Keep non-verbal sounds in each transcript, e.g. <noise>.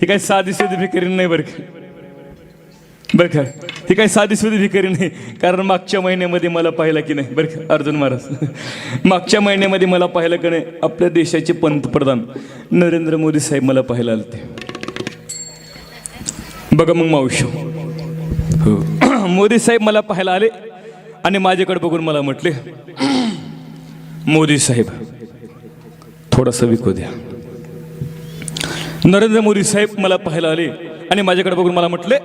ही काही साधी सुधी भिकारी नाही बरं का? बरं का? ही काही साधी सुधी भिकारी नाही. कारण मागच्या महिन्यामध्ये मला पाहिलं की नाही. बरं का? अर्जुन महाराज. मागच्या महिन्यामध्ये मला पाहिलं की नाही. आपल्या देशाचे पंतप्रधान नरेंद्र मोदी साहेब मला पाहायला आले बघा मग मावशी हो. मोदी साहेब मला पाहायला आले आणि माझ्याकडे बघून मला म्हटले मोदी साहेब थोडंसं विकू द्या. नरेंद्र मोदी साहेब मला पाहायला आले आणि माझ्याकडे बघून मला म्हटले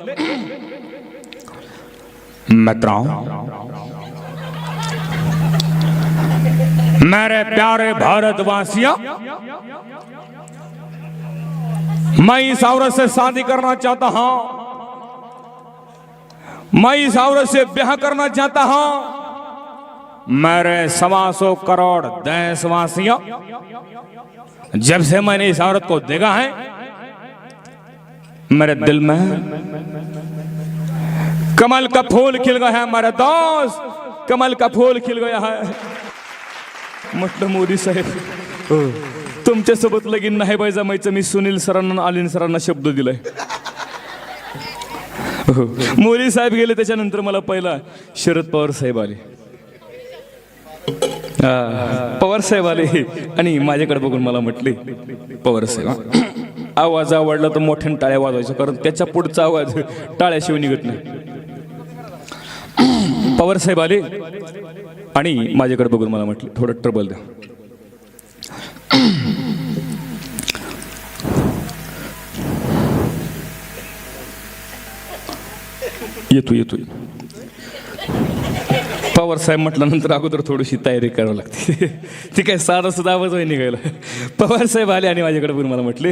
मित्रों मेरे प्यारे भारतवासियों मैं इस औरत से शादी करना चाहता हूं। मैं इस औरत से ब्याह करना चाहता हूं। मेरे सवा सौ करोड़ देशवासियों जब से मैंने इस औरत को देखा है मेरे दिल में कमल का फूल खिल गया है मेरे दोस्त कमल का फूल खिल गया है म्हटलं मोदी साहेब हो तुमच्यासोबत लगीन नाही बाई जमायचं मी सुनील सरांना आलिन सरांना शब्द दिलाय हो. मोदी साहेब गेले त्याच्यानंतर मला पहिला शरद पवार साहेब आले हा, पवार साहेब आले आणि माझ्याकडे बघून मला म्हटले पवार साहेब आवाज आवडला तर मोठ्याने टाळ्या वाजवायचा कारण त्याच्या पुढचा आवाज टाळ्याशिवाय निघत नाही. पवार साहेब आले आणि माझ्याकडे बघून मला म्हटले थोडं ट्रबल द्या. येतो येतो. पवार साहेब म्हटल्यानंतर अगोदर थोडीशी तयारी करावी लागते. <laughs> ती काय साधा सुद्धा आवाज नाही निघायला. पवार साहेब आले आणि माझ्याकडे पण मला म्हटले. <clears throat>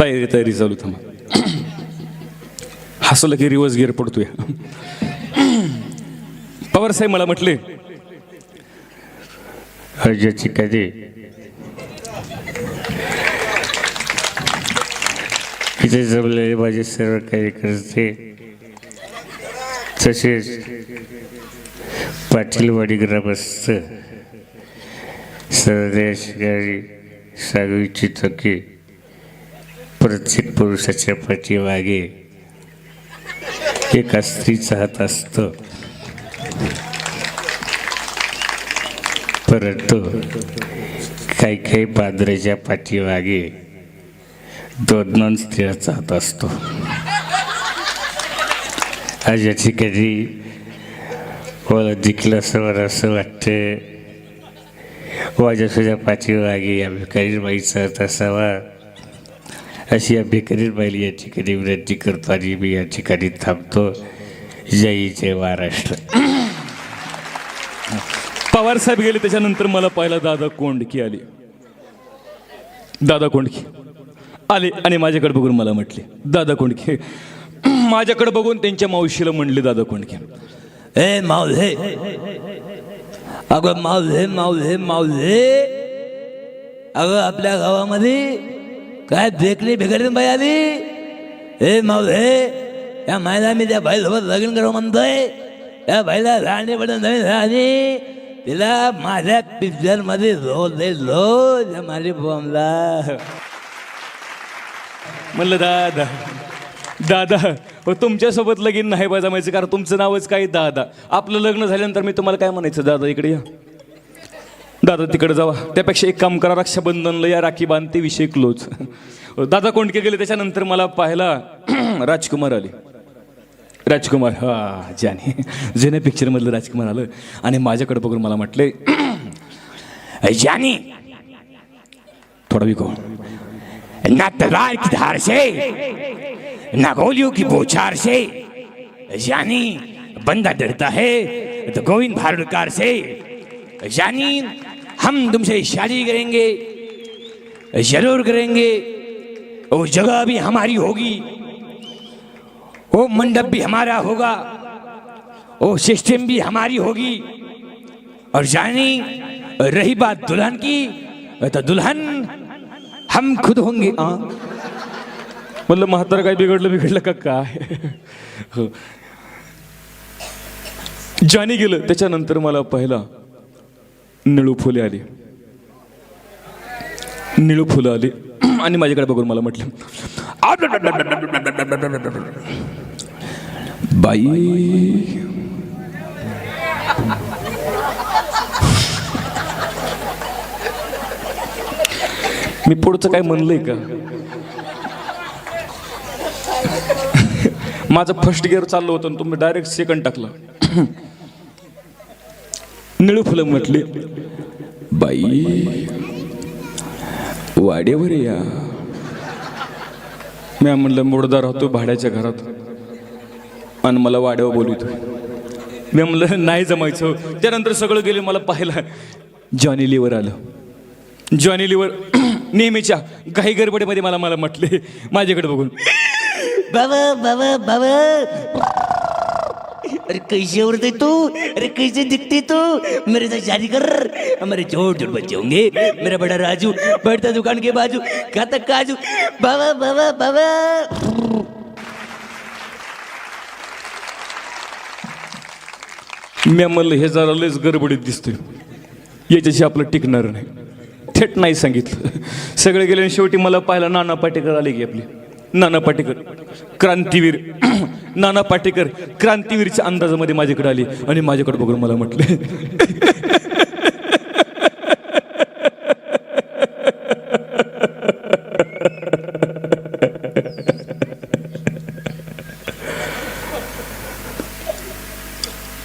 तयारी तयारी चालू थांबा. <clears throat> हसलं की रिवर्स गिअर पडतोय. <clears throat> पवार साहेब मला म्हटले. हर्जाची कधी? इथे जमलेले माझे सर्व कार्यकर्ते तसेच पाटीलवाडी ग्रामस्थ सर्व शिकारी सांगू इच्छितो की प्रत्येक पुरुषाच्या पाठीमागे एका स्त्रीचा हात असतो. परंतु काही काही पांढऱ्याच्या पाठीमागे दोन दोन स्त्रियाचा हात असतो. आज या ठिकाणी मला देखील असं वाटते असं वाटतं. माझ्या सुद्धा पाठीमागे या भिकारी बाईचा हात असावा. अशी या भिकारी बाईला या ठिकाणी विनंती करतो आणि मी या ठिकाणी थांबतो. जय जय महाराष्ट्र. पवार साहेब गेले त्याच्यानंतर मला पाहिला दादा कोंडकी आली. दादा कोंडकी. आले आणि माझ्याकडे बघून मला म्हटले दादा कोंडके माझ्याकडे बघून त्यांच्या मावशीला म्हणले दादा कोंडके. ए मावले अगं मावले मावले मावले अगं आपल्या गावामध्ये काय देखली बिघडली बाई आली? ए मावले या मायला मी त्या बाईसोबत लग्न करू म्हणतोय. त्या बाईला राहणे पण नवीन राहणे तिला माझ्या पिक्चरमध्ये रोल दे लो त्या माझी बॉम्बला म्हणलं दादा दादा हो तुमच्यासोबत लगीन नाही बा जमायचं कारण तुमचं नावच काय दादा? आपलं लग्न झाल्यानंतर मी तुम्हाला काय म्हणायचं दादा इकडे या. दादा तिकडे जावा. त्यापेक्षा एक काम करा रक्षाबंधनला या राखी बांधते विषय क्लोज हो, दादा कोंडके गेले त्याच्यानंतर मला पाहायला? <clears throat> राजकुमार आले. राजकुमार हा ज्याने जुन्या पिक्चरमधलं राजकुमार आलं. आणि माझ्याकडे बघून मला म्हटले <clears throat> जानी थोडा विको. ना तलवार की धार से, ना गोलियों की बोछार से, यानी बंदा डरता है तो गोविंद भारुडकार से, यानी हम तुमसे शादी करेंगे, ज़रूर करेंगे, वो जगह भी हमारी होगी, वो मंडप भी हमारा होगा, वो सिस्टम भी हमारी होगी, और जानी रही बात दुल्हन की तो दुल्हन हम खुद होंगे आ म्हणलं म्हातार काय बिघडलं बिघडलं का काय हो. ज्याने गेलं त्याच्यानंतर मला पहिला निळू फुले आली निळू फुलं आली आणि माझ्याकडे बघून मला म्हटलं बाई मी पुढचं काय म्हणलंय का? <laughs> माझं फर्स्ट गिअर चाललं होतं आणि तुम्ही डायरेक्ट सेकंड टाकला. निळू फुलं म्हटली. बाई वाडेवर या. मी म्हणलं मोडदार राहतो भाड्याच्या घरात. आणि मला वाड्यावर बोलवतो. मी म्हणलं नाही जमायचं. त्यानंतर सगळं गेले मला पाहिलं जॉनी लिवर आलं. जॉनी लिवर नेहमीच्या घाई गडबडीमध्ये मला मला म्हटले. माझ्याकडे बघून. बाबा बाबा बाबा. अरे कैसे उड़ते तू? अरे कैसे दिखती तू? मेरे साथ शादी कर। हमारे छोटे छोटे बच्चे होंगे। मेरा बड़ा राजू बैठता दुकान के बाजू खाता काजू। बाबा बाबा बाबा। मी म्हणलं हे जरा लयच गडबडीत दिसतोय. याच्याशी आपलं टिकणार नाही. थेट नाही सांगितलं. सगळे गेले आणि शेवटी मला पाहिलं नाना पाटेकर आले की आपली. नाना पाटेकर क्रांतीवीर. <clears throat> नाना पाटेकर क्रांतीवीरच्या अंदाजामध्ये माझ्याकडे आली आणि माझ्याकडे बघून मला म्हटले.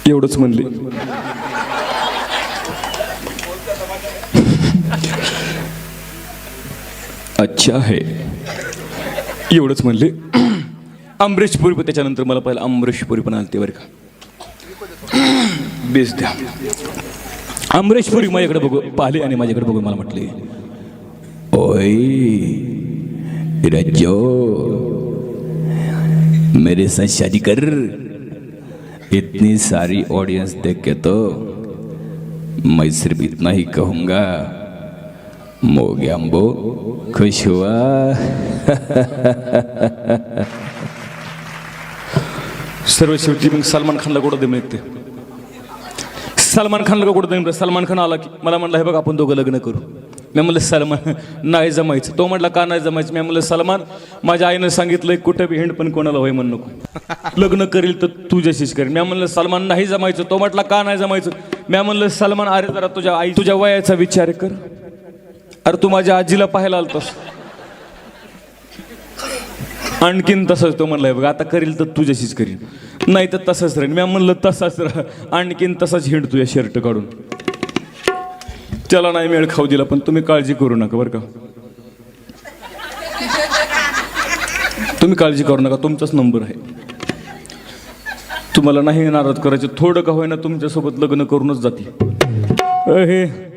एवढंच म्हणले. अच्छा आहे एवढंच म्हणले. अमरीशपुरी पण त्याच्यानंतर मला पाहिलं अमरीशपुरी पण आलते बरं का. <clears throat> बेस द्या. अमरीशपुरी माझ्याकडे बघू पाहिले आणि माझ्याकडे बघून मला म्हटले ओय रज्जो मेरे साथ शादी कर. इतनी सारी ऑडियंस देख के तो मैं सिर्फ इतना ही कहूँगा मोग्याम्बो खुश हुआ सर्व शेवटी मग सलमान खानला कुठं दे मिळते सलमान खानला कुठं दे सलमान खान आला की मला म्हणलं हे बघ आपण दोघं लग्न करू मी म्हणलं सलमान नाही जमायचं तो म्हटला का नाही जमायचं मी म्हणलं सलमान माझ्या आईनं सांगितलंय कुठं बी हिंड पण कोणाला होय म्हण नको लग्न करील तर तुझ्याशीच करेल मी म्हणलं सलमान नाही जमायचं तो म्हटला का नाही जमायचं मी म्हणलं सलमान अरे जरा तुझ्या आई तुझ्या वयाचा विचार कर अरे तू माझ्या आजीला पाहायला आलतोस. आणखीन तसंच तो म्हणलाय बघ आता करील तर तुझ्याशीच करील नाही तर तसंच राहील मी म्हणलं तसाच राह. आणखीन तसाच हिंड तुझ्या शर्ट काढून. त्याला नाही मेळ खाऊ दिला पण तुम्ही काळजी करू नका बरं का? तुम्ही काळजी करू नका तुमचाच नंबर आहे. तुम्हाला नाही नाराज करायचे थोडं का होईना तुमच्यासोबत लग्न करूनच जाते. हे